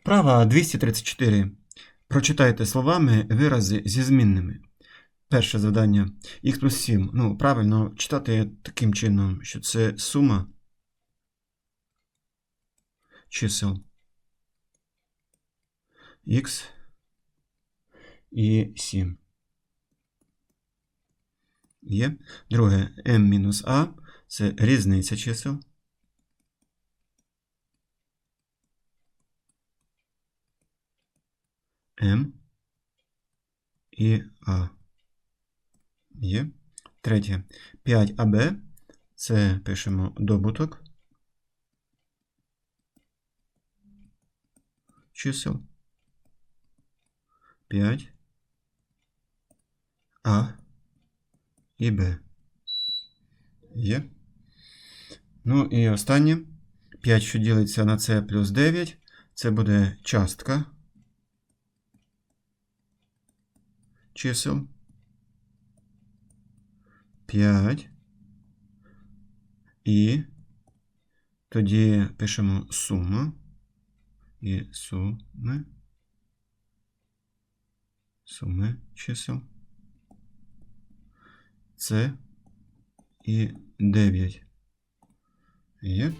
Вправа 234. Прочитайте словами вирази зі змінними. Перше завдання. Х плюс 7. Ну, правильно читати таким чином, що це сума чисел х і 7. Є. Друге m мінус a це різниця чисел. M і a. Є. Третє. 5ab це пишемо добуток чисел 5 А і Б. Є. Ну і останнє. 5, що ділиться на С плюс 9. Це буде частка чисел. 5. І тоді пишемо сума. І суми. Суми чисел. Це і 9. Є.